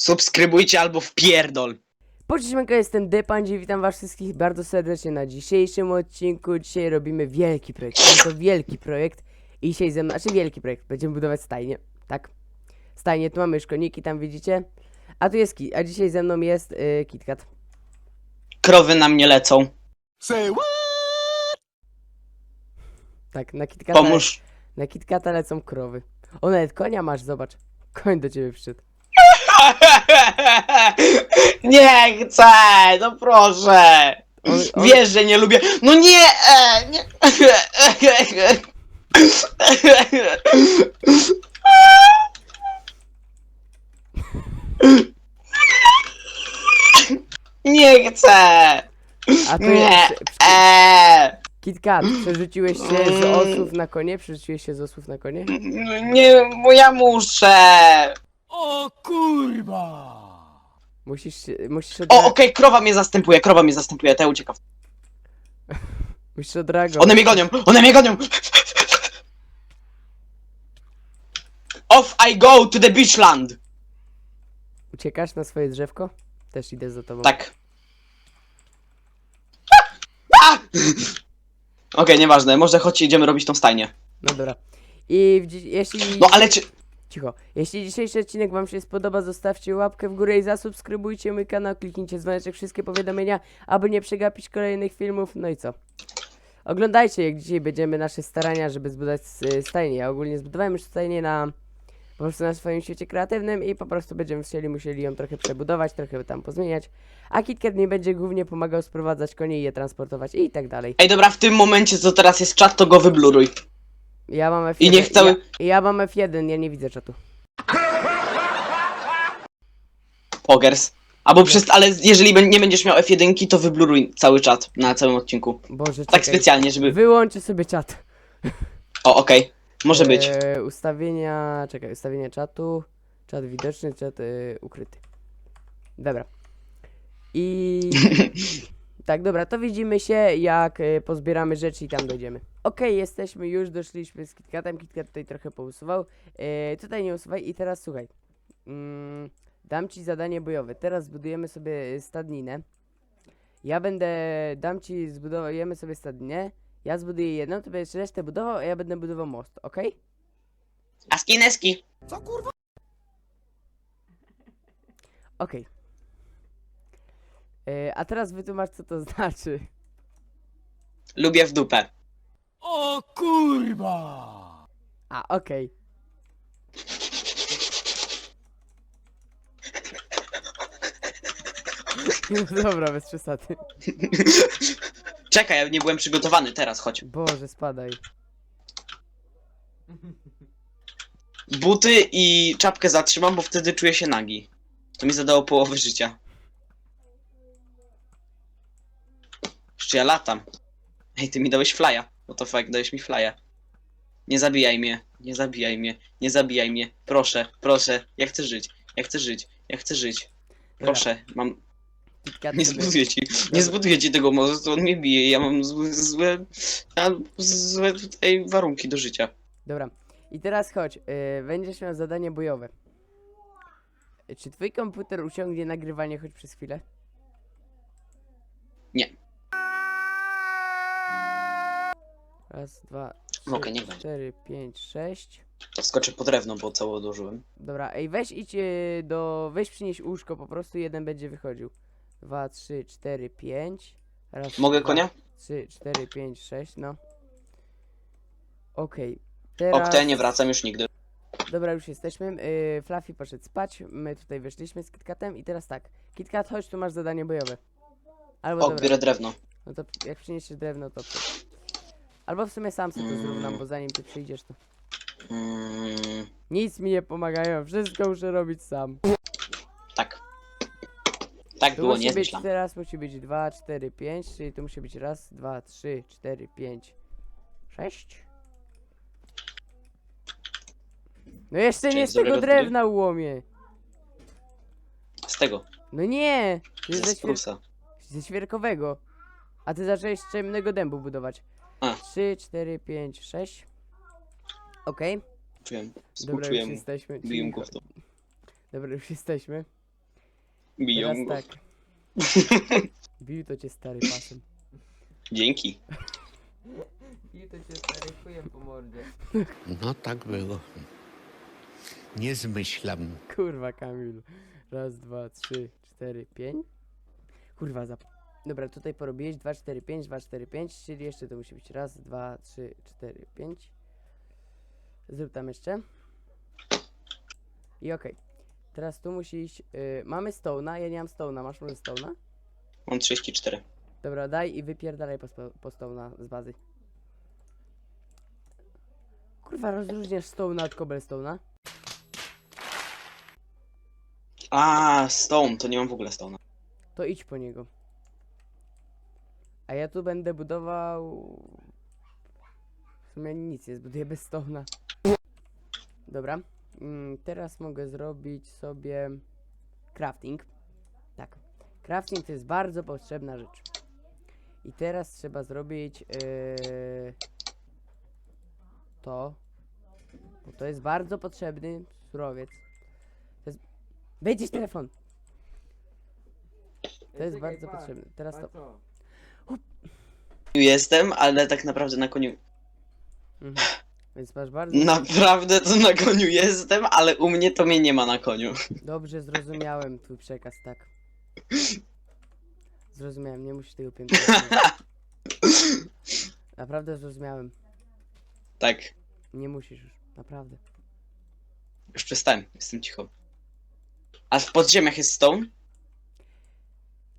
Subskrybujcie albo wpierdol. Pocześćmanko, jestem Depandzie, witam was wszystkich bardzo serdecznie na dzisiejszym odcinku. Dzisiaj robimy wielki projekt, jest to wielki projekt i dzisiaj ze mną, znaczy wielki projekt, będziemy budować stajnię, tak? Stajnię, tu mamy już koniki, tam widzicie, a tu jest Kit, a dzisiaj ze mną jest yy, KitKat. Krowy na mnie lecą. Say what? Tak, na KitKata, Pomóż. na KitKata lecą krowy. O, nawet konia masz, zobacz, koń do ciebie przyszedł. Nie chcę, no proszę. Wiesz, że nie lubię. No nie! E, nie. Nie chcę! a to Nie! jest, E, KitKat, przerzuciłeś się z osłów na konie? Przerzuciłeś się z osłów na konie? nie, bo ja muszę! O kurwa! Musisz się, musisz O, okej, krowa mnie zastępuje, krowa mnie zastępuje, te uciekam. musisz odreagować. One mnie gonią, one mnie gonią! Off I go to the beachland! Uciekasz na swoje drzewko? Też idę za tobą. Tak. A! Okej, nieważne, może chodź idziemy robić tą stajnię. No dobra. I w dzi- jeśli... No ale czy... Cicho. Jeśli dzisiejszy odcinek wam się spodoba, zostawcie łapkę w górę i zasubskrybujcie mój kanał, kliknijcie dzwoneczek, wszystkie powiadomienia, aby nie przegapić kolejnych filmów. No i co? Oglądajcie, jak dzisiaj będziemy nasze starania, żeby zbudować s- stajnię. Ja ogólnie zbudowałem już stajnię na... Po prostu na swoim świecie kreatywnym i po prostu będziemy chcieli, musieli ją trochę przebudować, trochę tam pozmieniać. A KitKat mi będzie głównie pomagał sprowadzać konie i je transportować i tak dalej. Ej, dobra, w tym momencie, co teraz jest czat, to go wybluruj. Ja mam F1. I niech cały- Ja, ja mam F1, ja nie widzę czatu. Pogers. Albo przez... Ale jeżeli bę- nie będziesz miał F1, to wybluruj cały czat na całym odcinku. Boże, Tak czekaj. specjalnie, żeby... Wyłączę sobie czat. O, okej. Może być. E, ustawienia, czekaj, ustawienia czatu. Czat widoczny, czat e, ukryty. Dobra. I... tak, dobra, to widzimy się, jak e, pozbieramy rzeczy i tam dojdziemy. Okej, jesteśmy już, doszliśmy z KitKatem. KitKat tutaj trochę pousuwał. E, tutaj nie usuwaj i teraz słuchaj. Mm, dam ci zadanie bojowe. Teraz zbudujemy sobie stadninę. Ja będę, dam ci, zbudujemy sobie stadninę. Ja zbuduję jedną, ty będziesz resztę budował, a ja będę budował most, okej? A skineski? Co kurwa? Okej. E, A teraz wytłumacz, co to znaczy. Lubię w dupę. O kurwa! A, okej. No dobra, bez przesady. Czekaj, ja nie byłem przygotowany, teraz chodź. Boże, spadaj. Buty i czapkę zatrzymam, bo wtedy czuję się nagi. To mi zadało połowę życia. Jeszcze ja latam. Ej, ty mi dałeś flya. What the fuck, dałeś mi flya. Nie zabijaj mnie, nie zabijaj mnie, nie zabijaj mnie. Proszę, proszę, ja chcę żyć, ja chcę żyć, ja chcę żyć. Proszę, mam... KitKat Nie sobie- zbuduję ci, nie zbuduję ci tego mostu, on mnie bije, ja mam złe, złe, ja mam złe tutaj warunki do życia. Dobra. I teraz chodź, y, będziesz miał zadanie bojowe. Czy twój komputer uciągnie nagrywanie choć przez chwilę? Nie. Raz, dwa, trzy, niech będzie. cztery, pięć, sześć. Skoczę po drewno, bo całe odłożyłem. Dobra, ej, weź idź y, do. Weź przynieś łóżko, po prostu jeden będzie wychodził. Dwa, trzy, cztery, pięć. Raz, Mogę dwa, konia? Trzy, cztery, pięć, sześć, no. Okej. Teraz... Okte, nie wracam już nigdy. Dobra, już jesteśmy. Yy, Fluffy poszedł spać. My tutaj wyszliśmy z KitKatem i teraz tak. KitKat, chodź, tu masz zadanie bojowe. Albo O, dobra, biorę drewno. no to jak przyniesiesz drewno, to... Albo w sumie sam sobie to zrównam, bo zanim ty przyjdziesz, to... Nic mi nie pomagają, wszystko muszę robić sam. tak. Tak Tu było, musi nie być zmyślam. teraz musi być 2, 4, 5, czyli tu musi być raz, 2, 3, 4, 5, 6. No jeszcze Czyli nie z tego dobrego drewna łomie. Z tego, No nie! To jest ze ze, świer sprusa. ze świerkowego. A ty zacząłeś z ciemnego dębu budować. A. 3, 4, 5, 6. Okej. Czułem, Dobra, już współczuję mu. jesteśmy. Biję go w to. Dobra, już jesteśmy. Biją Teraz go. tak. Bił to cię stary pasem. Dzięki. Bił to cię stary chujem po mordzie. No tak było. Nie zmyślam. Kurwa Kamil. Raz, dwa, trzy, cztery, pięć. Kurwa zap... Dobra, tutaj porobiłeś 2, 4, 5, 2, 4, 5, czyli jeszcze to musi być raz, dwa, trzy, cztery, pięć. Zrób tam jeszcze. I okej. Teraz tu musi iść... Yy, mamy Stone'a, ja nie mam Stone'a, masz może Stone'a? Mam 34. Dobra, daj i wypierdalaj po, po Stone'a z bazy. Kurwa, rozróżniasz Stone'a od Cobblestone'a? A, Stone, to nie mam w ogóle Stone'a. To idź po niego. A ja tu będę budował... W sumie nic nie zbuduję bez Stone'a. Dobra. Mm, teraz mogę zrobić sobie crafting. Tak. Crafting to jest bardzo potrzebna rzecz. I teraz trzeba zrobić yy, to. Bo to jest bardzo potrzebny surowiec. To jest... Wejdziesz telefon! To jest bardzo potrzebne. Teraz to. Jestem, ale tak naprawdę na koniu. Mhm. Więc masz bardzo. Naprawdę to na koniu jestem, ale u mnie to mnie nie ma na koniu. Dobrze zrozumiałem twój przekaz, tak. Zrozumiałem, nie musisz tego piętnować. Naprawdę zrozumiałem. Tak, Nie musisz już, naprawdę. już przestałem, jestem cicho. A w podziemiach jest Stone?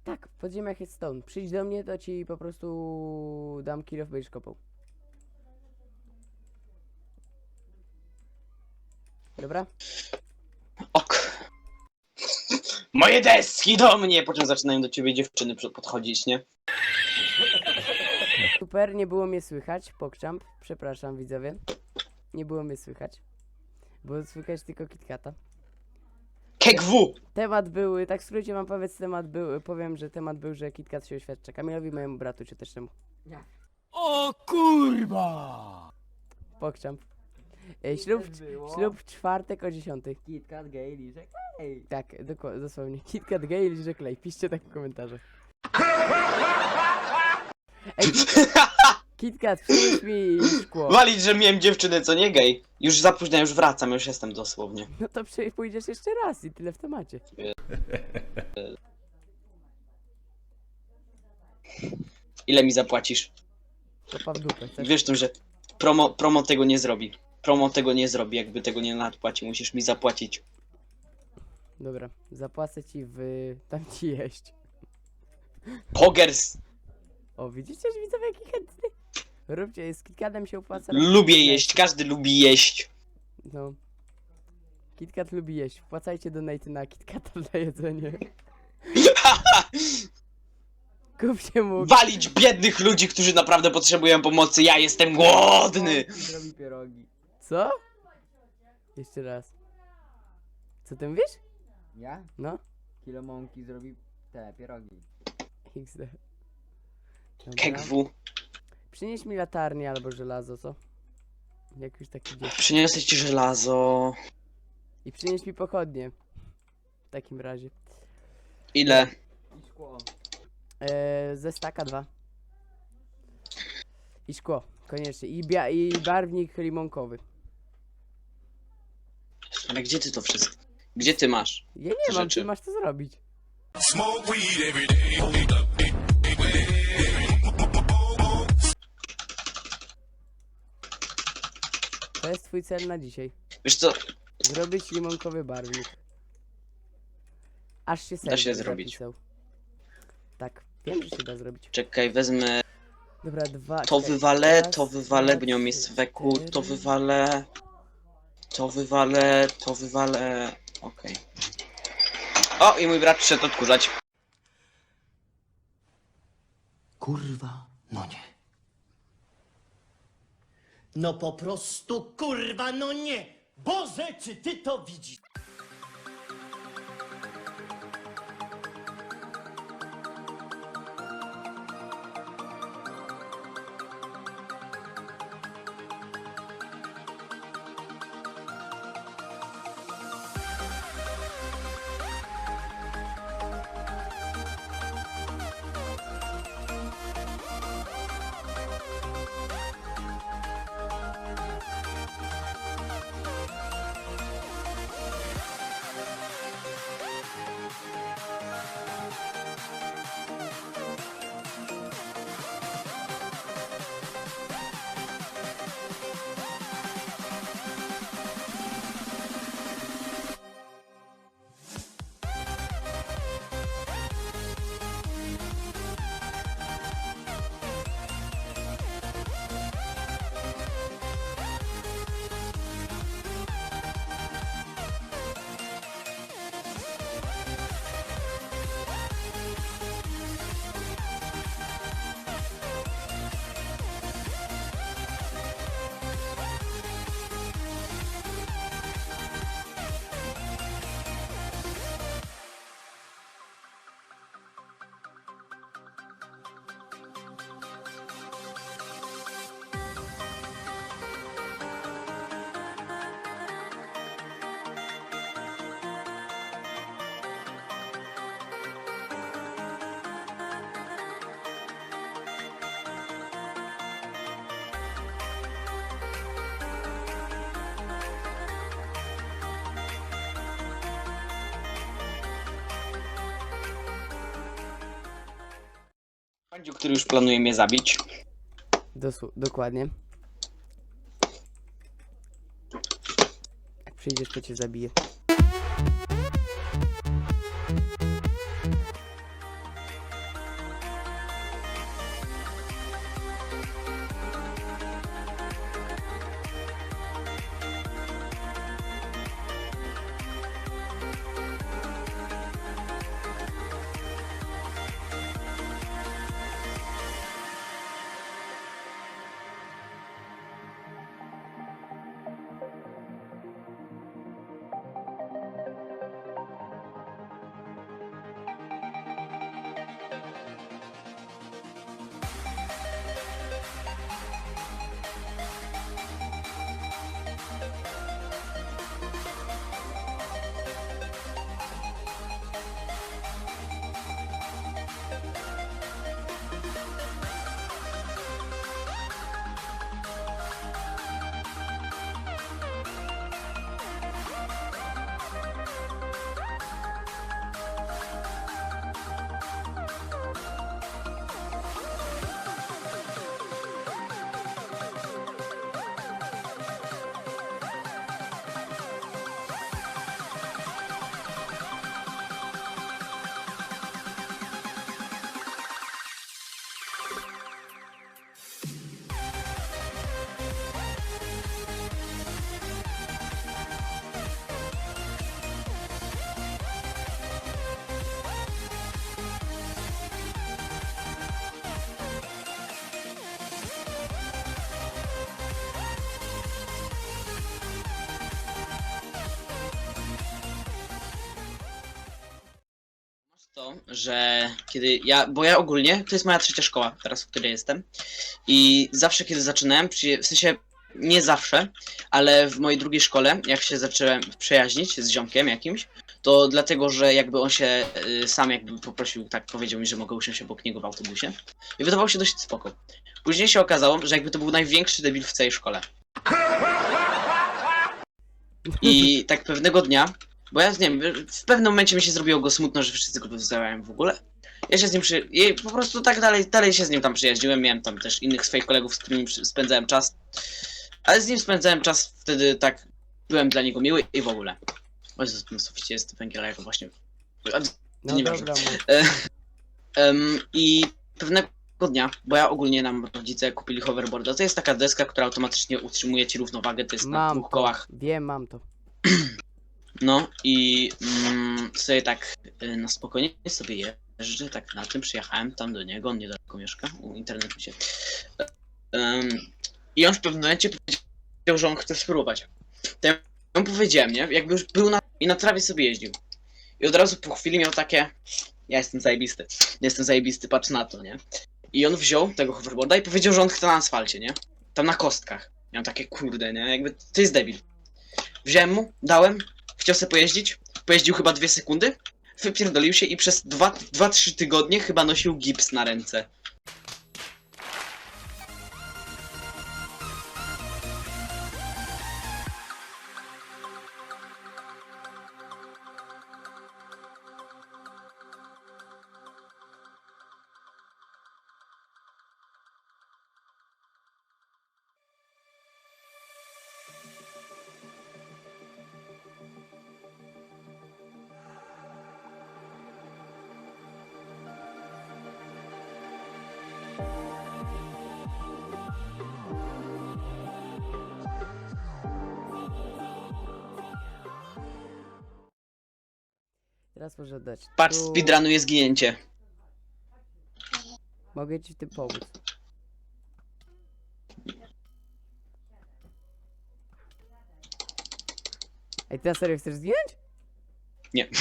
Tak, w podziemiach jest stone. Przyjdź do mnie, to ci po prostu dam kill of będziesz kopał. Dobra? Ok. Moje deski do mnie! Po czym zaczynają do ciebie dziewczyny przy- podchodzić, nie? Super, nie było mnie słychać. Pokczamp, przepraszam widzowie. Nie było mnie słychać. Było słychać tylko KitKata. KGW! Temat był, tak w skrócie wam powiedz, temat był, powiem, że temat był, że KitKat się oświadcza Kamilowi, mojemu bratu ciotecznemu. O kurwa! Pokczamp. E, ślub, ślub w czwartek o 10. KitKat gay liżek. Ej! Tak, dosłownie. KitKat gay, liże klej. Piszcie tak w komentarzach. Ej, KitKat, przynieś mi szkło. Walić, że miałem dziewczynę, co nie gej. Już za późno, już wracam, już jestem dosłownie. No to przy- pójdziesz jeszcze raz i tyle w temacie. Ile mi zapłacisz? Kopa w dupę. Tak? Wiesz tu, że promo, promo tego nie zrobi. Promo tego nie zrobi, jakby tego nie nadpłaci, musisz mi zapłacić. Dobra, zapłacę ci w... tam ci jeść. Pogers! O, widzicie, że widzowie jaki chętny? Róbcie, z KitKatem się opłaca. Lubię jeść, każdy lubi jeść. No. KitKat lubi jeść. Wpłacajcie donaty na KitKata za jedzenie. Kupcie mu. Walić biednych ludzi, którzy naprawdę potrzebują pomocy, ja jestem głodny! Zrobi pierogi. Co? Jeszcze raz. Co ty mówisz? Ja? No. Kilo mąki zrobi te pierogi. XD. Dobra. KGW. Przynieś mi latarnię albo żelazo, co? Jak już taki dzień. Przyniosę ci żelazo. I przynieś mi pochodnie. W takim razie. Ile? I szkło. Eee, ze staka dwa. I szkło, koniecznie. I, bia- i barwnik limonkowy. Ale gdzie ty to wszystko? Gdzie ty masz? Ja nie mam, ty Rzeczy. masz co zrobić. To jest twój cel na dzisiaj. Wiesz co? Zrobić limonkowy barwnik. Aż się Da się zrobić. zapisał. Tak, wiem, że się da zrobić. Czekaj, wezmę Dobra, dwa. to czekaj, wywalę, raz, to wywalę, dwa, bo nie mam trzy, miejsca w eku, to cztery. wywalę. To wywalę, to wywalę. Okej. O, i mój brat przyszedł odkurzać. Kurwa, no nie. No po prostu kurwa, no nie. Boże, czy ty to widzisz? Radziu, który już planuje mnie zabić. Dosu- dokładnie. Jak przyjdziesz, to cię zabiję. Że kiedy ja, bo ja ogólnie, to jest moja trzecia szkoła teraz, w której jestem i zawsze kiedy zaczynałem, w sensie nie zawsze, ale w mojej drugiej szkole, jak się zacząłem przyjaźnić z ziomkiem jakimś, to dlatego, że jakby on się y, sam jakby poprosił, tak powiedział mi, że mogę usiąść obok niego w autobusie i wydawał się dość spoko. Później się okazało, że jakby to był największy debil w całej szkole. I tak pewnego dnia, bo ja nie wiem, w pewnym momencie mi się zrobiło go smutno, że wszyscy go wyzywają w ogóle. Ja się z nim przy... I po prostu tak dalej, dalej się z nim tam przyjaźniłem, miałem tam też innych swoich kolegów, z którymi spędzałem czas. Ale z nim spędzałem czas wtedy tak, byłem dla niego miły i w ogóle. O Jezu, na suficie jest węgiel, a ja go właśnie... No Nieważne. dobra. Em, I pewnego dnia, bo ja ogólnie nam rodzice kupili hoverboarda, to jest taka deska, która automatycznie utrzymuje ci równowagę, to jest na Mam dwóch to. kołach. Wiem, mam to. No i mm, sobie tak y, na spokojnie sobie jeżdżę, tak na tym przyjechałem tam do niego, on niedaleko mieszka, u internetu się. I on w pewnym momencie powiedział, że on chce spróbować. To ja mu powiedziałem, nie? Jakby już był na, i na trawie sobie jeździł. I od razu po chwili miał takie, ja jestem zajebisty, jestem zajebisty, patrz na to, nie? I on wziął tego hoverboarda i powiedział, że on chce na asfalcie, nie? Tam na kostkach. Miał takie kurde, nie? Jakby to jest debil. Wziąłem mu, dałem, chciał sobie pojeździć, pojeździł chyba dwie sekundy, wypierdolił się i przez 2-3 tygodnie chyba nosił gips na ręce. Teraz może dać. Patrz, tu. speedrunuje zginięcie. Mogę ci w tym pomóc. Ej, ty na serio chcesz zginąć? Nie.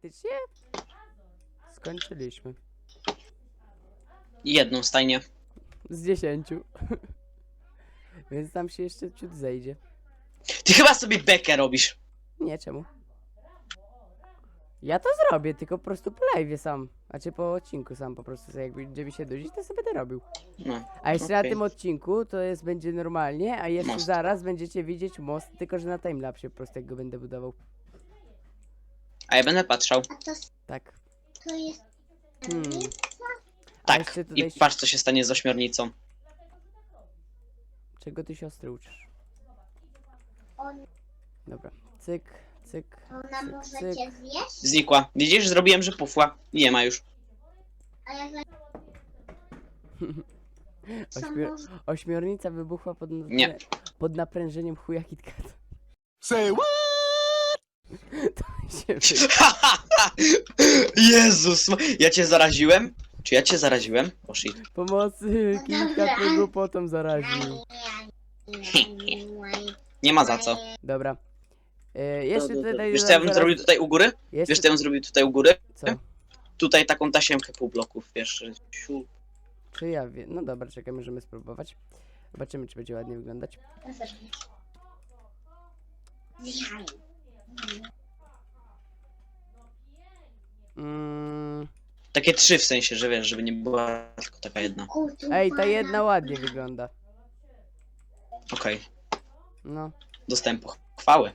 Praktycznie. Skończyliśmy. Jedną stajnię. Z dziesięciu. Więc tam się jeszcze ciut zejdzie. Ty chyba sobie bekę robisz. Nie, czemu? Ja to zrobię, tylko po prostu po live sam. Znaczy po odcinku sam po prostu sobie jakby gdzie mi się nudzić, to sobie będę robił. No. A jeszcze na Okej. tym odcinku to jest będzie normalnie, a jeszcze Most. zaraz będziecie widzieć most, tylko że na timelapsie po prostu jak go będę budował. A ja będę patrzał. A to, Tak. to jest... Hmm. A Tak. jeszcze I patrz, co się stanie z ośmiornicą. czego ty siostry uczysz? On, Dobra. Cyk, cyk, ona cyk, może cyk. cię zjeść? Znikła. Widzisz, zrobiłem, że pufła. Nie ma już. A co Ośmior... może... Ośmiornica wybuchła pod, Nie. pod naprężeniem chuja KitKat. Say what? To się wy... Jezus, ma- ja cię zaraziłem? Czy ja cię zaraziłem? O shit. Pomocy, dobra. mnie głupotą zaraził. Nie ma za co. Dobra. E, jeszcze tutaj... Wiesz co ja bym zaraz- zrobił tutaj u góry? Jeszcze... Wiesz co ja bym zrobił tutaj u góry? Co? Tutaj taką tasiemkę pół bloków, wiesz. siu. Czy ja wiem? No dobra, czekaj, możemy spróbować. Zobaczymy, czy będzie ładnie wyglądać. Mm, Takie trzy w sensie, że wiesz, żeby nie była tylko taka jedna. ej, ta jedna ładnie wygląda. Okej. No. Dostałem pochwały.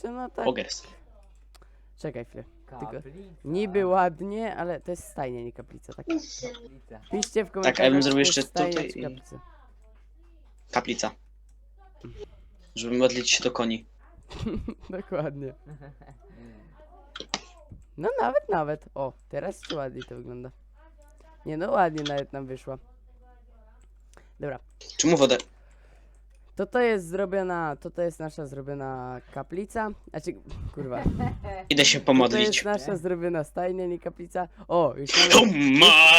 Czy no tak. Pogers. Czekaj chwilę. Niby ładnie, ale to jest stajnia, nie kaplica, tak? Piszcie w komentarzach. Tak, a ja bym czy to zrobił jest jeszcze stajnia, tutaj czy kaplica. Kaplica. Żeby modlić się do koni. Dokładnie. No nawet, nawet. O, teraz jeszcze ładniej to wygląda. Nie no, ładnie nawet nam wyszła. Dobra. Czemu wodę? To to jest zrobiona, to to jest nasza zrobiona kaplica. Znaczy, kurwa. Idę się To, to pomodlić. jest nasza zrobiona stajnia, nie kaplica. O, już O mamy... ma,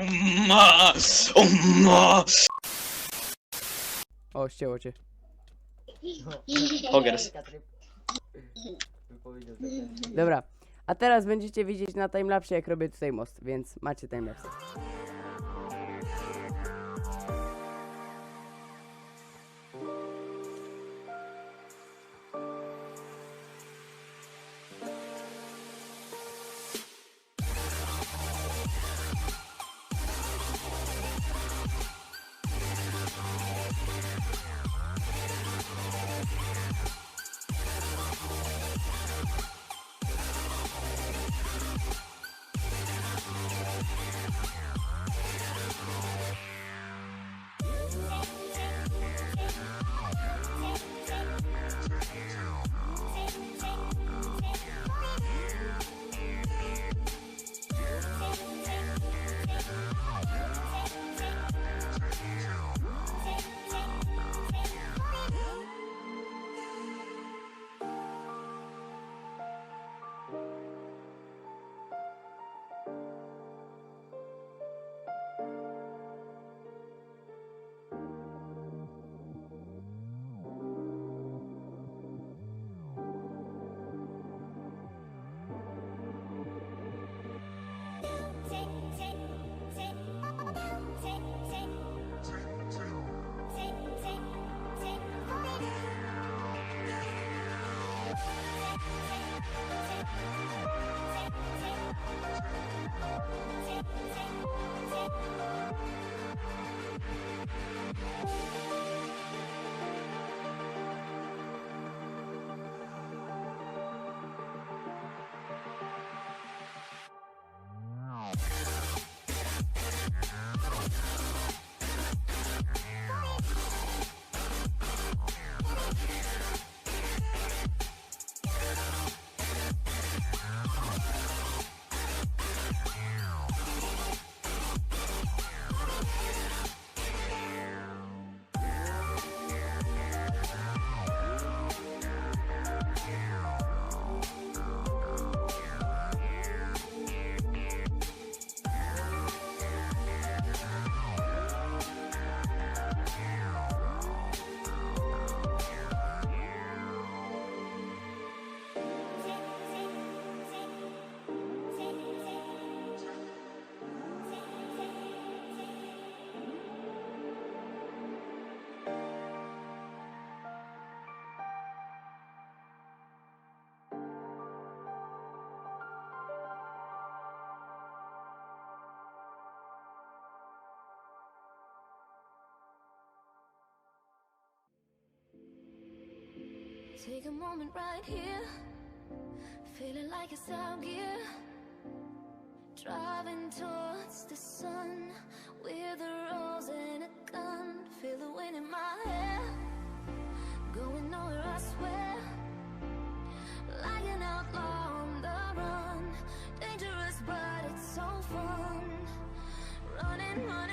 o ma, o ma. O, ścięło cię. Pogers. Dobra. A teraz będziecie widzieć na timelapsie, jak robię tutaj most, więc macie timelapse. Take a moment right here, feeling like it's out gear. Driving towards the sun with a rose and a gun. Feel the wind in my hair, going nowhere, I swear. Like an outlaw on the run, dangerous, but it's so fun. Running, running,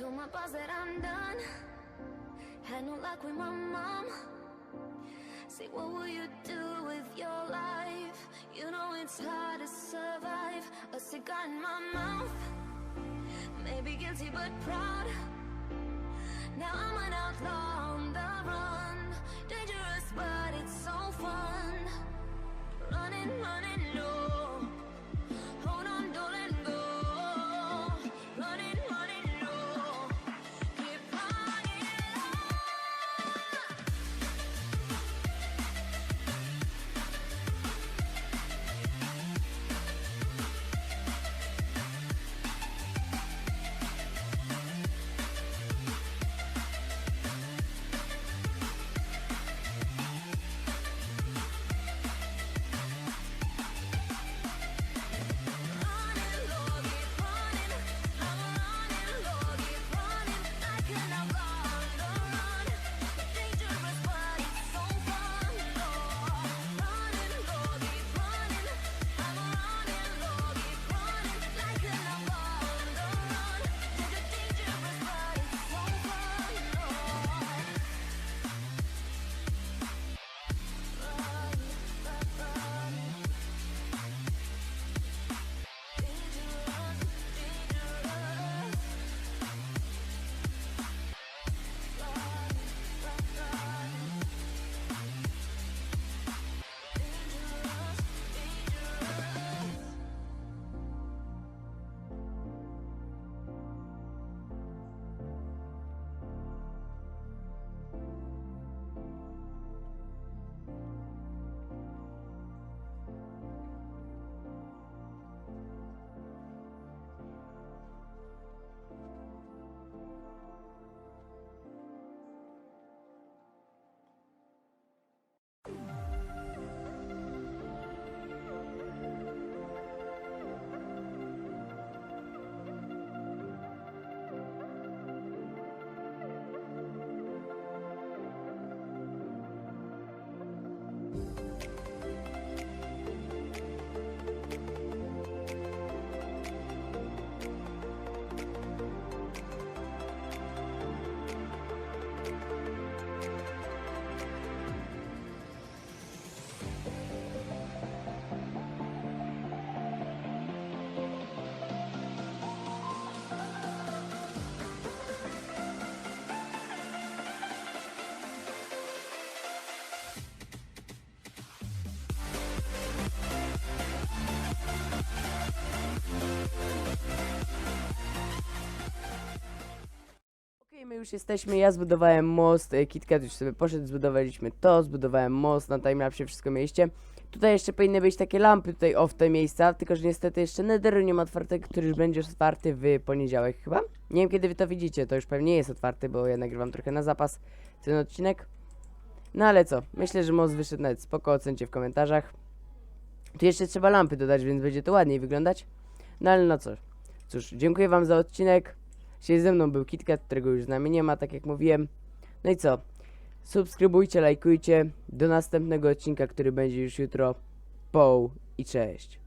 Told my boss that I'm done. Had no luck with my mom. Say, what will you do with your life? You know it's hard to survive. A cigar in my mouth. Maybe guilty but proud. Now I'm an outlaw on the run. Dangerous, but it's so fun. Running, running, no. Już jesteśmy, ja zbudowałem most, e, KitKat już sobie poszedł, zbudowaliśmy to, zbudowałem most, na timelapsie wszystko mieliście. Tutaj jeszcze powinny być takie lampy tutaj o w te miejsca, tylko że niestety jeszcze Netheru nie ma otwartego, który już będzie otwarty w poniedziałek chyba. Nie wiem kiedy wy to widzicie, to już pewnie jest otwarty, bo ja nagrywam trochę na zapas ten odcinek. No ale co, myślę, że most wyszedł nawet spoko, ocencie w komentarzach. Tu jeszcze trzeba lampy dodać, więc będzie to ładniej wyglądać. No ale no co, cóż, dziękuję wam za odcinek. Dzisiaj ze mną był KitKat, którego już z nami nie ma, tak jak mówiłem. No i co? Subskrybujcie, lajkujcie. Do następnego odcinka, który będzie już jutro. Poł i cześć.